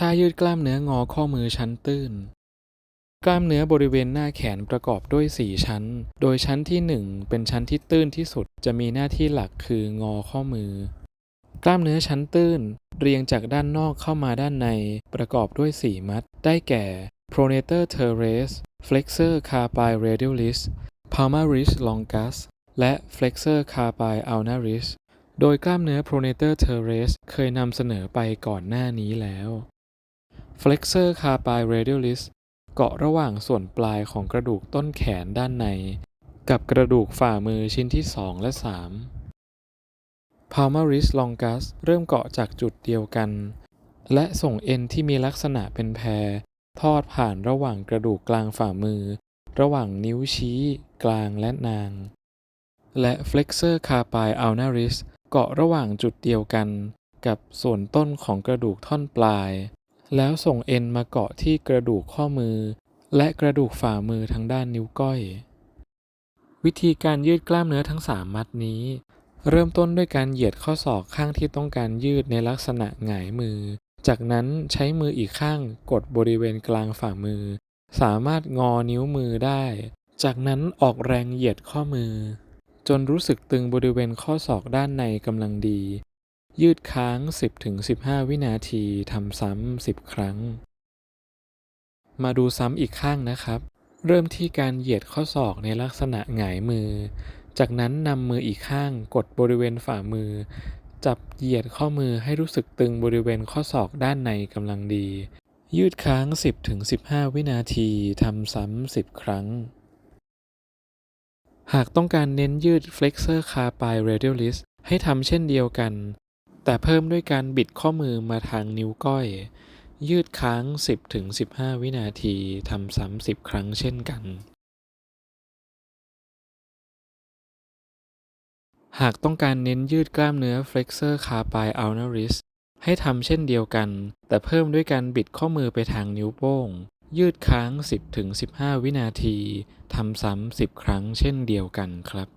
ท่ายืดกล้ามเนื้องอข้อมือชั้นตื้น กล้ามเนื้อบริเวณหน้าแขนประกอบด้วย 4 ชั้น โดยชั้นที่ 1 เป็นชั้นที่ตื้นที่สุด จะมีหน้าที่หลักคืองอข้อมือ กล้ามเนื้อชั้นตื้น เรียงจากด้านนอกเข้ามาด้านใน ประกอบด้วย 4 มัด ได้แก่ pronator teres flexor carpi radialis palmaris longus และ flexor carpi ulnaris โดยกล้ามเนื้อ pronator teres เคยนำเสนอไปก่อนหน้านี้แล้ว flexor carpi radialis เกาะระหว่างส่วนปลายของกระดูกต้นแขนด้านใน กับกระดูกฝ่ามือชิ้นที่ 2 และ 3 palmaris longus เริ่มเกาะจากจุดเดียวกัน และส่งเอ็นที่มีลักษณะเป็นแพร ทอดผ่านระหว่างกระดูกกลางฝ่ามือ ระหว่างนิ้วชี้ กลางและนาง และ flexor carpi ulnaris เกาะระหว่างจุดเดียวกัน กับส่วนต้นของกระดูกท่อนปลาย แล้วส่งเอ็นมาเกาะที่กระดูกข้อมือ และกระดูกฝ่ามือทางด้านนิ้วก้อย วิธีการยืดกล้ามเนื้อทั้ง 3 มัดนี้ เริ่มต้นด้วยการเหยียดข้อศอกข้างที่ต้องการยืดในลักษณะหงายมือ จากนั้นใช้มืออีกข้างกดบริเวณกลางฝ่ามือ สามารถงอนิ้วมือได้ จากนั้นออกแรงเหยียดข้อมือ จนรู้สึกตึงบริเวณข้อศอกด้านในกำลังดี ยืดค้าง 10-15 วินาทีทำซ้ำ 10 ครั้ง มาดูซ้ำอีกข้างนะครับ เริ่มที่การเหยียดข้อศอกในลักษณะหงายมือ จากนั้นนำมืออีกข้างกดบริเวณฝ่ามือ จับเหยียดข้อมือให้รู้สึกตึงบริเวณข้อศอกด้านในกำลังดี ยืดค้าง 10-15 วินาทีทำซ้ำ 10 ครั้งหากต้องการเน้นยืด flexor carpi radialis ให้ทำเช่นเดียวกัน แต่เพิ่มด้วยการบิดข้อมือมาทางนิ้วก้อย ยืดค้าง 10-15 วินาทีทำซ้ำ10 ครั้งเช่นกัน หากต้องการเน้นยืดกล้ามเนื้อ flexor carpi ulnaris ให้ทำเช่นเดียวกัน แต่เพิ่มด้วยการบิดข้อมือไปทางนิ้วโป้ง ยืดค้าง 10-15 วินาทีทำซ้ำ10 ครั้งเช่นเดียวกันครับ